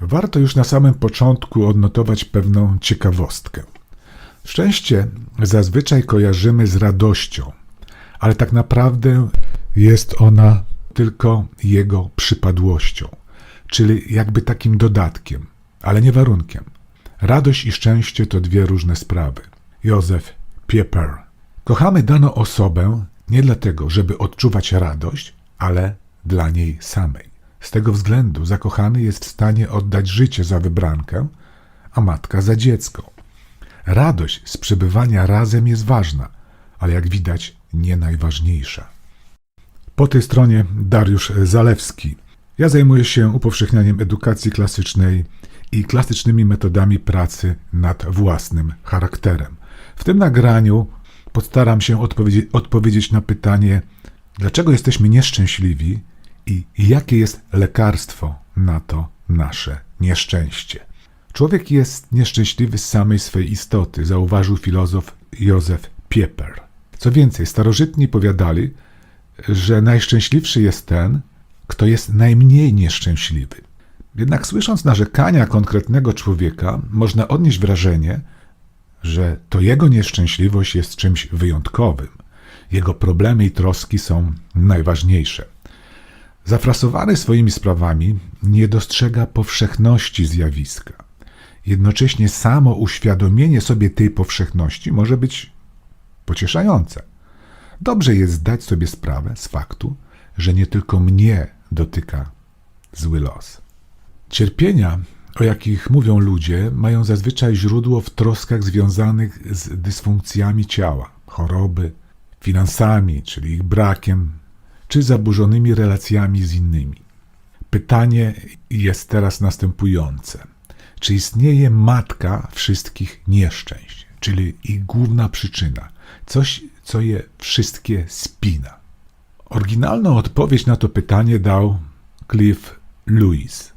Warto już na samym początku odnotować pewną ciekawostkę. Szczęście zazwyczaj kojarzymy z radością, ale tak naprawdę jest ona tylko jego przypadłością, czyli jakby takim dodatkiem, ale nie warunkiem. Radość i szczęście to dwie różne sprawy. Józef Pieper. Kochamy daną osobę nie dlatego, żeby odczuwać radość, ale dla niej samej. Z tego względu zakochany jest w stanie oddać życie za wybrankę, a matka za dziecko. Radość z przebywania razem jest ważna, ale jak widać nie najważniejsza. Po tej stronie Dariusz Zalewski. Ja zajmuję się upowszechnianiem edukacji klasycznej i klasycznymi metodami pracy nad własnym charakterem. W tym nagraniu postaram się odpowiedzi- odpowiedzieć na pytanie, dlaczego jesteśmy nieszczęśliwi i jakie jest lekarstwo na to nasze nieszczęście. Człowiek jest nieszczęśliwy z samej swej istoty, zauważył filozof Józef Pieper. Co więcej, starożytni powiadali, że najszczęśliwszy jest ten, kto jest najmniej nieszczęśliwy. Jednak słysząc narzekania konkretnego człowieka, można odnieść wrażenie, że to jego nieszczęśliwość jest czymś wyjątkowym. Jego problemy i troski są najważniejsze. Zafrasowany swoimi sprawami, nie dostrzega powszechności zjawiska. Jednocześnie samo uświadomienie sobie tej powszechności może być pocieszające. Dobrze jest zdać sobie sprawę z faktu, że nie tylko mnie dotyka zły los. Cierpienia, o jakich mówią ludzie, mają zazwyczaj źródło w troskach związanych z dysfunkcjami ciała, choroby, finansami, czyli ich brakiem, czy zaburzonymi relacjami z innymi. Pytanie jest teraz następujące: czy istnieje matka wszystkich nieszczęść, czyli ich główna przyczyna, coś, co je wszystkie spina? Oryginalną odpowiedź na to pytanie dał Cliff Lewis,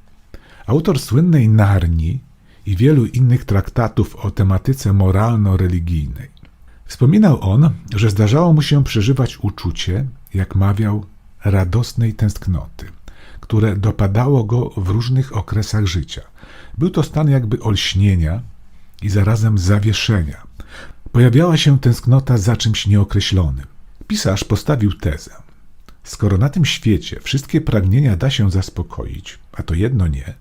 autor słynnej Narni i wielu innych traktatów o tematyce moralno-religijnej. Wspominał on, że zdarzało mu się przeżywać uczucie, jak mawiał, radosnej tęsknoty, które dopadało go w różnych okresach życia. Był to stan jakby olśnienia i zarazem zawieszenia. Pojawiała się tęsknota za czymś nieokreślonym. Pisarz postawił tezę. Skoro na tym świecie wszystkie pragnienia da się zaspokoić, a to jedno nie,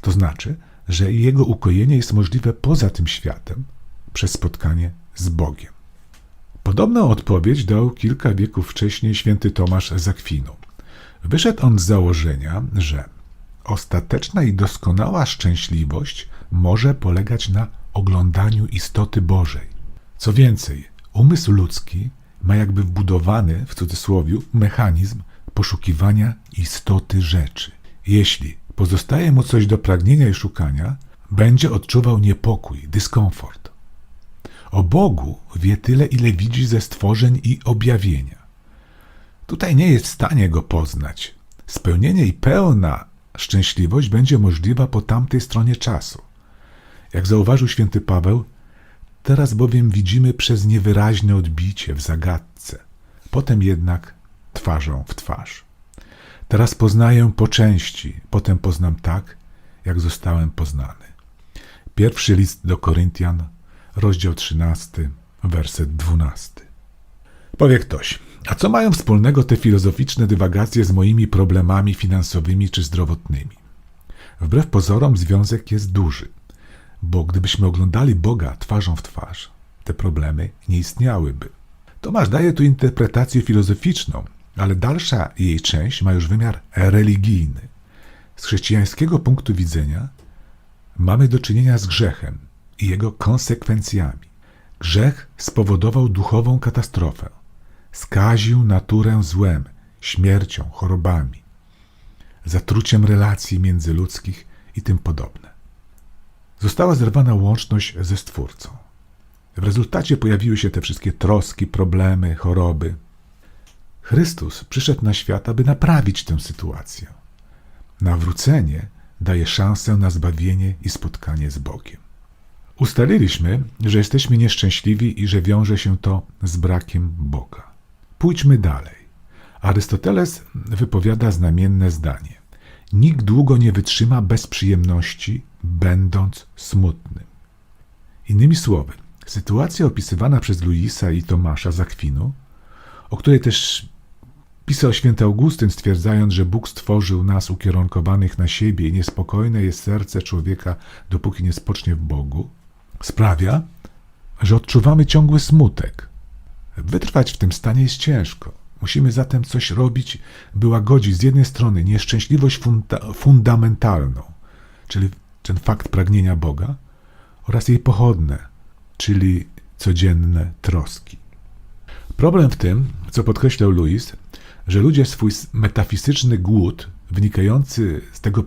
to znaczy, że jego ukojenie jest możliwe poza tym światem przez spotkanie z Bogiem. Podobną odpowiedź dał kilka wieków wcześniej święty Tomasz z Akwinu. Wyszedł on z założenia, że ostateczna i doskonała szczęśliwość może polegać na oglądaniu istoty Bożej. Co więcej, umysł ludzki ma jakby wbudowany, w cudzysłowie, mechanizm poszukiwania istoty rzeczy. Jeśli pozostaje mu coś do pragnienia i szukania, będzie odczuwał niepokój, dyskomfort. O Bogu wie tyle, ile widzi ze stworzeń i objawienia. Tutaj nie jest w stanie go poznać. Spełnienie i pełna szczęśliwość będzie możliwa po tamtej stronie czasu. Jak zauważył święty Paweł, teraz bowiem widzimy przez niewyraźne odbicie w zagadce, potem jednak twarzą w twarz. Teraz poznaję po części, potem poznam tak, jak zostałem poznany. Pierwszy list do Koryntian, rozdział 13, werset 12. Powie ktoś, a co mają wspólnego te filozoficzne dywagacje z moimi problemami finansowymi czy zdrowotnymi? Wbrew pozorom związek jest duży, bo gdybyśmy oglądali Boga twarzą w twarz, te problemy nie istniałyby. Tomasz daje tu interpretację filozoficzną, ale dalsza jej część ma już wymiar religijny. Z chrześcijańskiego punktu widzenia mamy do czynienia z grzechem i jego konsekwencjami. Grzech spowodował duchową katastrofę. Skaził naturę złem, śmiercią, chorobami, zatruciem relacji międzyludzkich i tym podobne. Została zerwana łączność ze Stwórcą. W rezultacie pojawiły się te wszystkie troski, problemy, choroby. Chrystus przyszedł na świat, aby naprawić tę sytuację. Nawrócenie daje szansę na zbawienie i spotkanie z Bogiem. Ustaliliśmy, że jesteśmy nieszczęśliwi i że wiąże się to z brakiem Boga. Pójdźmy dalej. Arystoteles wypowiada znamienne zdanie: Nikt długo nie wytrzyma bez przyjemności, będąc smutnym. Innymi słowy, sytuacja opisywana przez Luisa i Tomasza z Akwinu, o której też pisał święty Augustyn, stwierdzając, że Bóg stworzył nas ukierunkowanych na siebie i niespokojne jest serce człowieka, dopóki nie spocznie w Bogu, sprawia, że odczuwamy ciągły smutek. Wytrwać w tym stanie jest ciężko. Musimy zatem coś robić, by łagodzić z jednej strony nieszczęśliwość funda fundamentalną, czyli ten fakt pragnienia Boga, oraz jej pochodne, czyli codzienne troski. Problem w tym, co podkreślał Louis, że ludzie swój metafizyczny głód wynikający z tego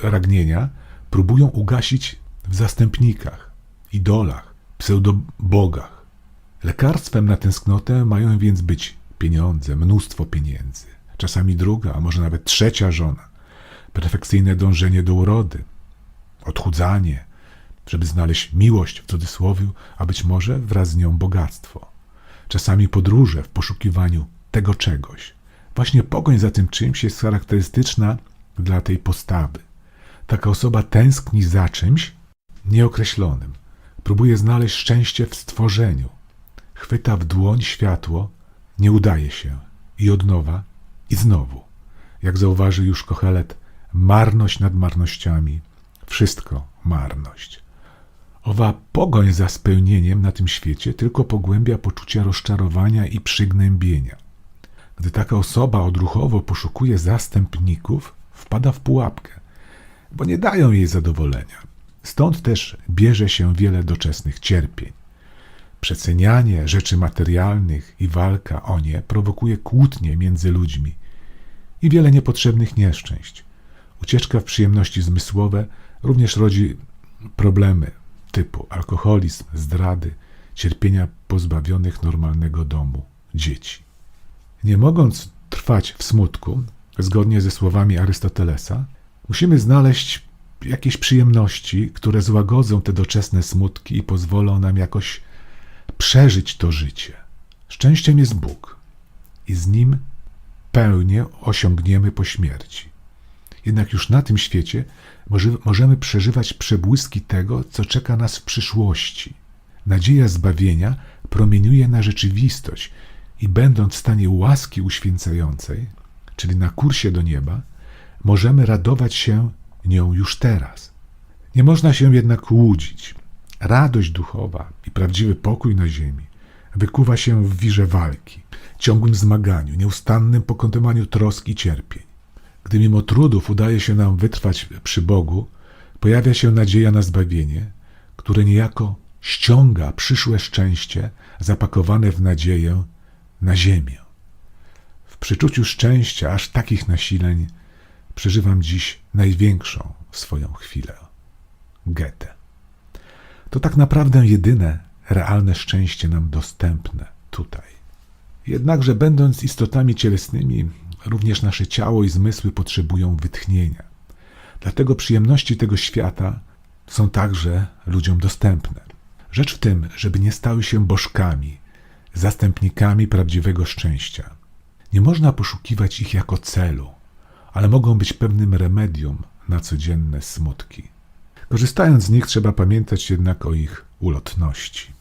pragnienia próbują ugasić w zastępnikach, idolach, pseudobogach. Lekarstwem na tęsknotę mają więc być pieniądze, mnóstwo pieniędzy, czasami druga, a może nawet trzecia żona, perfekcyjne dążenie do urody, odchudzanie, żeby znaleźć miłość w cudzysłowie, a być może wraz z nią bogactwo. Czasami podróże w poszukiwaniu tego czegoś. Właśnie pogoń za tym czymś jest charakterystyczna dla tej postawy. Taka osoba tęskni za czymś nieokreślonym. Próbuje znaleźć szczęście w stworzeniu. Chwyta w dłoń światło, nie udaje się. I od nowa, i znowu. Jak zauważy już Kochelet, marność nad marnościami, wszystko marność. Owa pogoń za spełnieniem na tym świecie tylko pogłębia poczucie rozczarowania i przygnębienia. Gdy taka osoba odruchowo poszukuje zastępników, wpada w pułapkę, bo nie dają jej zadowolenia. Stąd też bierze się wiele doczesnych cierpień. Przecenianie rzeczy materialnych i walka o nie prowokuje kłótnie między ludźmi i wiele niepotrzebnych nieszczęść. Ucieczka w przyjemności zmysłowe również rodzi problemy typu alkoholizm, zdrady, cierpienia pozbawionych normalnego domu dzieci. Nie mogąc trwać w smutku, zgodnie ze słowami Arystotelesa, musimy znaleźć jakieś przyjemności, które złagodzą te doczesne smutki i pozwolą nam jakoś przeżyć to życie. Szczęściem jest Bóg i z Nim pełnię osiągniemy po śmierci. Jednak już na tym świecie możemy przeżywać przebłyski tego, co czeka nas w przyszłości. Nadzieja zbawienia promieniuje na rzeczywistość i będąc w stanie łaski uświęcającej, czyli na kursie do nieba, możemy radować się nią już teraz. Nie można się jednak łudzić. Radość duchowa i prawdziwy pokój na ziemi wykuwa się w wirze walki, ciągłym zmaganiu, nieustannym pokonywaniu trosk i cierpień. Gdy mimo trudów udaje się nam wytrwać przy Bogu, pojawia się nadzieja na zbawienie, które niejako ściąga przyszłe szczęście zapakowane w nadzieję na ziemię. W przeczuciu szczęścia aż takich nasileń przeżywam dziś największą swoją chwilę. Goethe. To tak naprawdę jedyne realne szczęście nam dostępne tutaj. Jednakże, będąc istotami cielesnymi, również nasze ciało i zmysły potrzebują wytchnienia. Dlatego przyjemności tego świata są także ludziom dostępne. Rzecz w tym, żeby nie stały się bożkami, zastępnikami prawdziwego szczęścia. Nie można poszukiwać ich jako celu, ale mogą być pewnym remedium na codzienne smutki. Korzystając z nich, trzeba pamiętać jednak o ich ulotności.